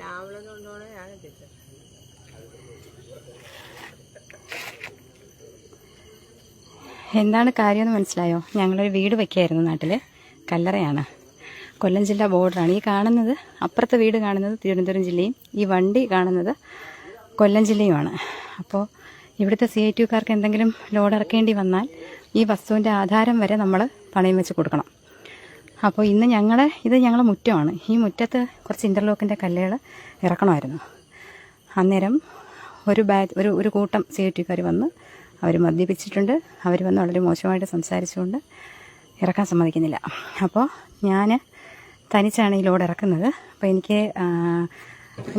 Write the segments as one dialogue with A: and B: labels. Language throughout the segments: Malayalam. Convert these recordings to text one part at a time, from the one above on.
A: രാവിലെ കൊണ്ടുപോകണേ ഞാൻ
B: എന്താണ് കാര്യമെന്ന് മനസ്സിലായോ? ഞങ്ങളൊരു വീട് വയ്ക്കായിരുന്നു നാട്ടിൽ കല്ലറയാണ്. കൊല്ലം ജില്ല ബോർഡറാണ്. ഈ കാണുന്നത് അപ്പുറത്തെ വീട് കാണുന്നത് തിരുവനന്തപുരം ജില്ലയും ഈ വണ്ടി കാണുന്നത് കൊല്ലം ജില്ലയുമാണ്. അപ്പോൾ ഇവിടുത്തെ സി ഐ ടിക്കാർക്ക് എന്തെങ്കിലും ലോഡ് ഇറക്കേണ്ടി വന്നാൽ ഈ വസ്തുവിന്റെ ആധാരം വരെ നമ്മൾ പണയം വെച്ച് കൊടുക്കണം. അപ്പോൾ ഇന്ന് ഞങ്ങളുടെ ഇത് ഞങ്ങളുടെ മുറ്റമാണ്. ഈ മുറ്റത്ത് കുറച്ച് ഇന്റർലോക്കിന്റെ കല്ലുകൾ ഇറക്കണമായിരുന്നു. അന്നേരം ഒരു ബാ ഒരു ഒരു കൂട്ടം സി ഐ ടിക്കാർ വന്ന് അവർ മദ്യപിച്ചിട്ടുണ്ട്. അവർ വന്ന് വളരെ മോശമായിട്ട് സംസാരിച്ചുകൊണ്ട് ഇറക്കാൻ സമ്മതിക്കുന്നില്ല. അപ്പോൾ ഞാൻ തനിച്ചാണ് ഈ ലോഡ് ഇറക്കുന്നത്. അപ്പോൾ എനിക്ക്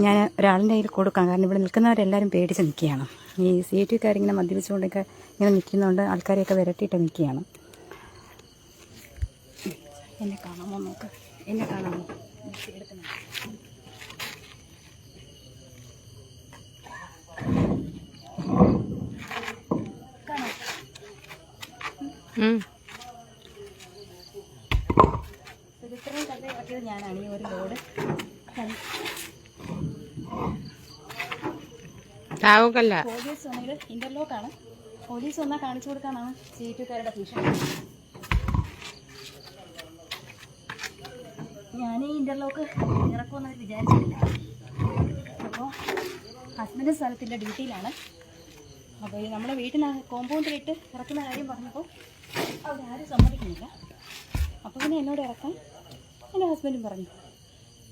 B: ഞാൻ ഒരാളിന്റെ കയ്യിൽ കൊടുക്കാം. കാരണം ഇവിടെ നിൽക്കുന്നവരെല്ലാവരും പേടിച്ച് നിൽക്കുകയാണ്. ഈ സി ഐ ടിക്കാരിങ്ങനെ മദ്യപിച്ചുകൊണ്ടൊക്കെ ഇങ്ങനെ നിൽക്കുന്നതുകൊണ്ട് ആൾക്കാരെയൊക്കെ വിരട്ടിയിട്ട് നിൽക്കുകയാണ്. എന്നെ കാണാമോ നോക്ക്. എന്നെ കാണാമോ? എടുക്കണം. ഇത് ഇത്രയും കല്ല് ഇറക്കിയത് ഞാനാണ്. ഈ ഒരു ലോഡ് പോലീസ് വന്നെങ്കിൽ ഇന്റർലോക്കാണ് പോലീസ് വന്നാൽ കാണിച്ചു കൊടുക്കാനാണ് സി ടിക്കാരുടെ ഭീഷണി ഞാൻ ഈ ഇന്റർലോക്ക് ഇറക്കുമെന്ന് അവർ വിചാരിച്ചിട്ടില്ല അപ്പോൾ ഹസ്ബൻഡ് സ്ഥലത്തിന്റെ ഡ്യൂട്ടിയിലാണ് അപ്പോൾ ഈ നമ്മുടെ വീട്ടിന് കോമ്പൗണ്ടിലിട്ട് ഇറക്കുന്ന കാര്യം പറഞ്ഞപ്പോൾ അവിടെ ആരും സമ്മതിക്കുന്നില്ല. അപ്പോൾ പിന്നെ എന്നോട് ഇറക്കാൻ എന്റെ ഹസ്ബൻഡും പറഞ്ഞു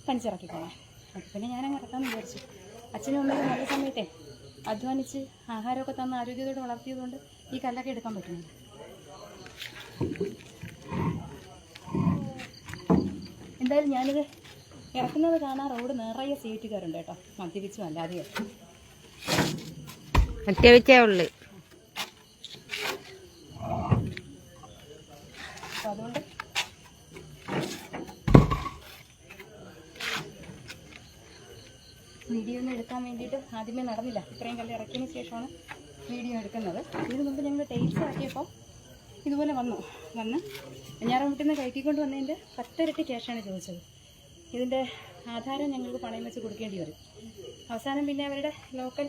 B: പനിച്ചിറക്കിക്കോളാം അപ്പോൾ പിന്നെ ഞാനങ്ങ് ഇറക്കാമെന്ന് വിചാരിച്ചു. അച്ഛനും അമ്മയും നല്ല സമയത്തെ അധ്വാനിച്ച് ആഹാരമൊക്കെ തന്ന് ആരോഗ്യത്തോടെ വളർത്തിയതുകൊണ്ട് ഈ കല്ലൊക്കെ എടുക്കാൻ പറ്റുന്നുണ്ട് എന്തായാലും ഞാനിത് ഇറക്കുന്നത് കാണാൻ റോഡ് നിറയെ സീറ്റുകാരുണ്ട് കേട്ടോ. മദ്യപിച്ചും അല്ലാതെ
A: മദ്യപിച്ചേ ഉള്ളു.
B: അതുകൊണ്ട് വീഡിയോ ഒന്നും എടുക്കാൻ വേണ്ടിയിട്ട് ആദ്യമേ നടന്നില്ല. ഇത്രയും കല്ല് ഇറക്കിയതിന് ശേഷമാണ് വീഡിയോ എടുക്കുന്നത്. ഇതിന് മുമ്പ് ഞങ്ങൾ ടേസ്റ്റ് ഇറക്കിയപ്പോൾ ഇതുപോലെ വന്നു. വന്ന് ഞാറമുട്ടിൽ നിന്ന് കയറ്റിക്കൊണ്ട് വന്നതിന്റെ പത്തിരട്ടി ക്യാഷാണ് ചോദിച്ചത്. ഇതിന്റെ ആധാരം ഞങ്ങൾക്ക് പണയം വെച്ച് കൊടുക്കേണ്ടി വരും. അവസാനം പിന്നെ അവരുടെ ലോക്കൽ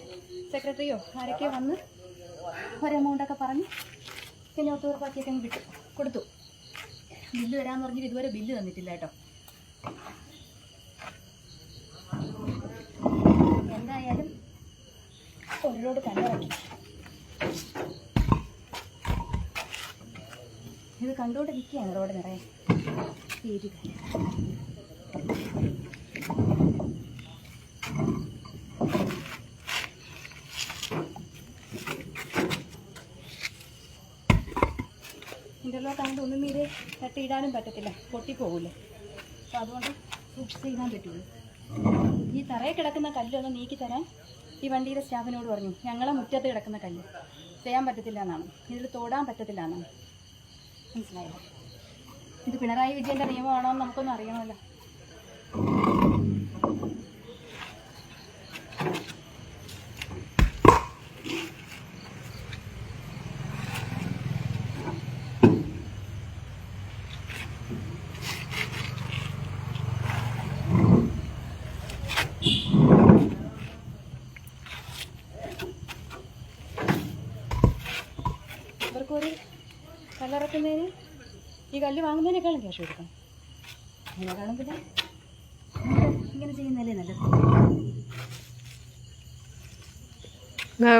B: സെക്രട്ടറിയോ ആരൊക്കെയോ വന്ന് ഒരു എമൗണ്ടൊക്കെ പറഞ്ഞ് പിന്നെ ഒത്തുറപ്പാക്കിയൊക്കെ വിട്ടു. കൊടുത്തു. ബില്ല് വരാമെന്ന് പറഞ്ഞിട്ട് ഇതുവരെ ബില്ല് തന്നിട്ടില്ല കേട്ടോ എന്തായാലും ഒരു കണ്ടിറക്കി ഇത് കണ്ടുകൊണ്ട് റോഡ് നിറയെ. തീരുക ഇന്റർലോക്ക് ഒന്നും ഇത് തട്ടിയിടാനും പറ്റത്തില്ല. പൊട്ടിപ്പോകില്ലേ അപ്പോൾ അതുകൊണ്ട് സൂക്ഷിച്ച് ചെയ്യാൻ പറ്റുള്ളൂ ഈ തറയിൽ കിടക്കുന്ന കല്ലൊന്ന് നീക്കി തരാൻ ഈ വണ്ടിയിലെ സ്റ്റാഫിനോട് പറഞ്ഞു ഞങ്ങളെ മുറ്റത്ത് കിടക്കുന്ന കല്ല്. ചെയ്യാൻ പറ്റത്തില്ല എന്നാണ്. ഇതിൽ തോടാൻ പറ്റത്തില്ല എന്നാണ്. മനസ്സിലായോ? ഇത് പിണറായി വിജയന്റെ നിയമമാണോ എന്ന് നമുക്കൊന്നും അറിയണമല്ലോ. കല്ലിറക്കുന്നതിന് ഈ കല്ല് വാങ്ങുന്നതിനേക്കാളും ക്യാഷ് കൊടുക്കണം. അതിനേക്കാളും പിന്നെ ഇങ്ങനെ ചെയ്യുന്നതല്ലേ നല്ലത്.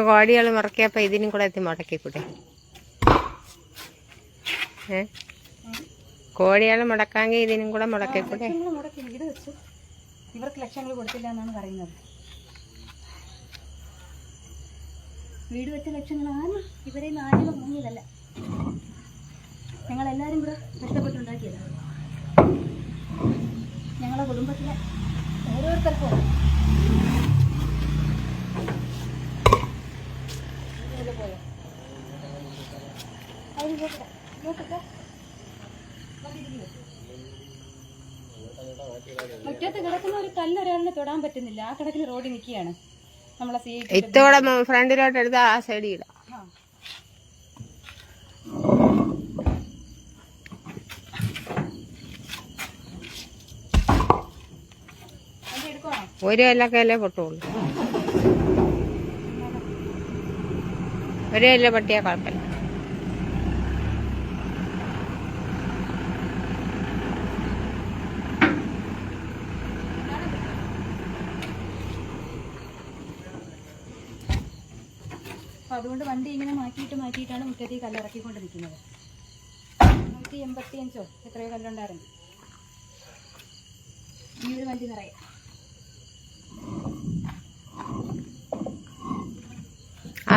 A: കോടികൾ മുറക്കിയപ്പോ ഇതിനും കൂടെ എത്തി മുടക്കിക്കൂടെ? ഏ? കോടികൾ മുടക്കാമെങ്കിൽ ഇതിനും കൂടെ മുടക്കിക്കൂടെ?
B: വീട് വെച്ചു. ഇവർക്ക് ലക്ഷങ്ങൾ കൊടുത്തില്ല എന്നാണ് പറയുന്നത്. വീട് വെച്ച ലക്ഷങ്ങളാണ് ഇവരെ നാലുകൾ മുങ്ങിയതല്ല ഞങ്ങളെല്ലാവരും കൂടെ കഷ്ടപ്പെട്ടുണ്ടാക്കിയതാണ് ഞങ്ങളുടെ കുടുംബത്തിലെ ഓരോരുത്തർക്കും? മുറ്റത്ത് കിടക്കുന്ന ഒരു കല്ല് ഒരാളിനെ തൊടാൻ പറ്റുന്നില്ല. ആ കിടക്കിൽ റോഡിൽ നിൽക്കുകയാണ് നമ്മളെ സി
A: ഇത്തോടെ ഫ്രണ്ടിലോട്ട് എടുത്താൽ ആ സൈഡിൽ ഇടാം. ഒരു കൊല്ലക്കല്ലേ പൊട്ടുള്ളൂ. ഒരു കൊല്ലം പട്ടിയാ കുഴപ്പമില്ല.
B: അതുകൊണ്ട് വണ്ടി ഇങ്ങനെ മാറ്റിയിട്ട് മാറ്റിയിട്ടാണ് മുറ്റത്തേക്ക് കല്ലിറക്കിക്കൊണ്ട് നിൽക്കുന്നത് നൂറ്റി എൺപത്തി അഞ്ചോ എത്രയോ കല്ലുണ്ടായിരുന്നു. ഈ ഒരു വണ്ടി നിറയെ.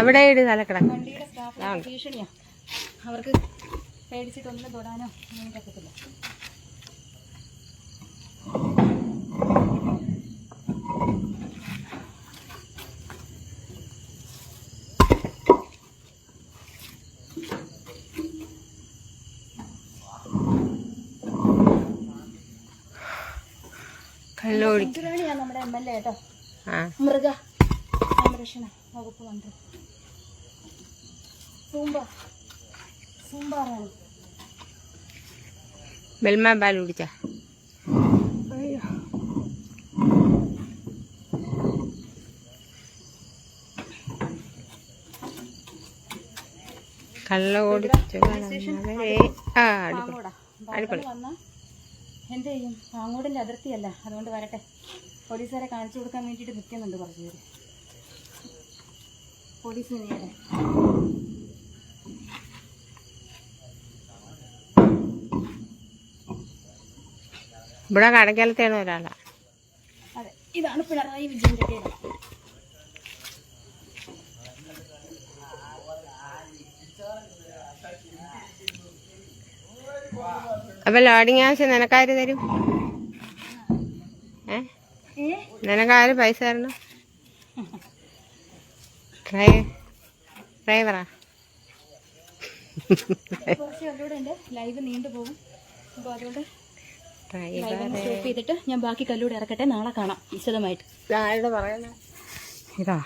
A: അവിടെ ഇട് തലക്കിടക്ക
B: വണ്ടിയുടെ സ്റ്റാഫ് ഭീഷണിയാ. അവർക്ക് പേടിച്ചിട്ടൊന്നും തൊടാനോ ഒന്നും പറ്റത്തില്ല.
A: കള്ളോടി
B: ചുരാണിയാണ് നമ്മുടെ എം എൽ എ കേട്ടോ മൃഗ സംരക്ഷണ വകുപ്പ് മന്ത്രി. സൂമ്പ. സൂമ്പാറാണ്
A: ബെൽമാ പാൽ കുടിച്ച? കള്ള ഓടിച്ചു ആ അടിപൊളി
B: എന്ത് ചെയ്യും? പാങ്ങോടിന്റെ അതിർത്തിയല്ല. അതുകൊണ്ട് വരട്ടെ. പോലീസുകാരെ കാണിച്ചു കൊടുക്കാൻ വേണ്ടിയിട്ട് നിൽക്കുന്നുണ്ട് കുറച്ച് പേര്. പോലീസ് നേരെ
A: ഇവിടെ കടയ്ക്കലത്തേണ് ഒരാളാ.
B: ഇതാണ് പിണറായി വിജയന്റെ കേരളം
A: അപ്പൊ ലോഡിങ് ആവശ്യം നിനക്കാര് തരും? ഏ? നിനക്കാര് പൈസ തരണം? ഡ്രൈ- ഡ്രൈവറാ?
B: ലൈവ് നീണ്ടു പോകും അപ്പോൾ അതുകൊണ്ട് സ്റ്റോപ്പ് ചെയ്തിട്ട് ഞാൻ ബാക്കി കല്ലൂടെ ഇറക്കട്ടെ. നാളെ കാണാം. വിശദമായിട്ട് ഇതാ